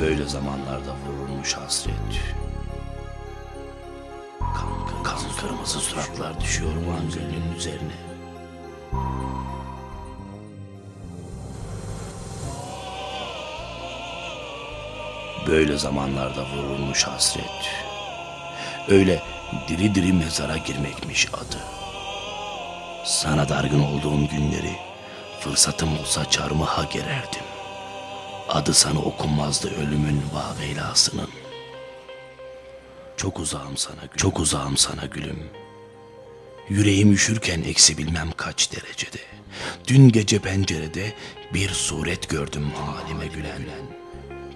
Böyle zamanlarda vurulmuş hasret. Kan, kan kırmızı suratlar düşüyor Van Gölü'nün üzerine. Böyle zamanlarda vurulmuş hasret. Öyle diri diri mezara girmekmiş adı. Sana dargın olduğum günleri fırsatım olsa çarmıha gererdim. Adı sana okunmazdı ölümün vaveylasının. Çok uzağım sana gülüm. Çok uzağım sana gülüm. Yüreğim üşürken eksi bilmem kaç derecede. Dün gece pencerede bir suret gördüm halime gülen.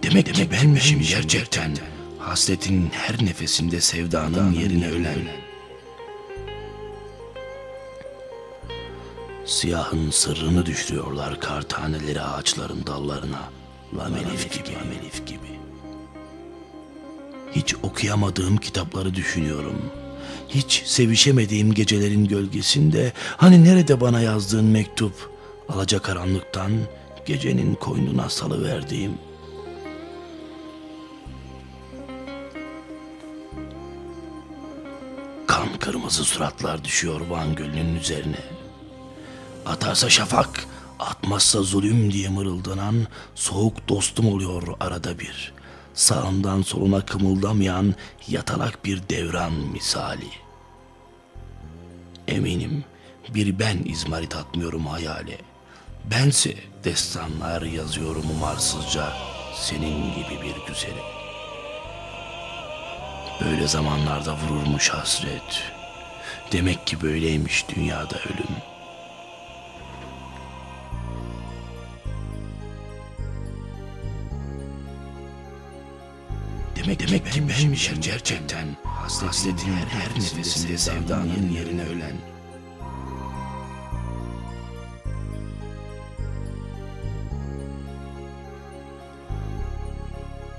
Demek, ki benmişim gerçekten. Hasretin her nefesinde sevdanın yerine ölen. Siyahın sırrını düşürüyorlar kar taneleri ağaçların dallarına. Lamelif gibi, lamelif gibi. Hiç okuyamadığım kitapları düşünüyorum. Hiç sevişemediğim gecelerin gölgesinde hani nerede bana yazdığın mektup alacakaranlıktan gecenin koynuna salıverdiğim kan kırmızı suratlar düşüyor Van Gölü'nün üzerine. Atarsa şafak, atmazsa zulüm diye mırıldanan soğuk dostum oluyor arada bir. Sağından soluna kımıldamayan yatalak bir devran misali. Eminim bir ben izmarit atmıyorum hayale. Bense destanlar yazıyorum umarsızca senin gibi bir güzeli. Böyle zamanlarda vururmuş hasret. Demek ki böyleymiş dünyada ölüm. Demek, demek ki benmişim gerçekten. Hasretin her, her nefesinde sevdanın yerine ölen.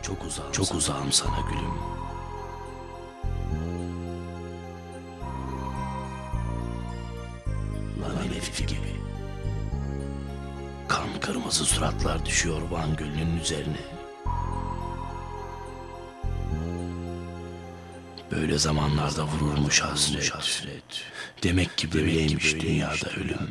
Çok uzağım, çok uzağım sana gülüm. Lan Elif gibi. Kan kırmızı suratlar düşüyor Van Gölü'nün üzerine. Böyle zamanlarda vururmuş hasret. Demek ki böyleymiş dünyada ölüm.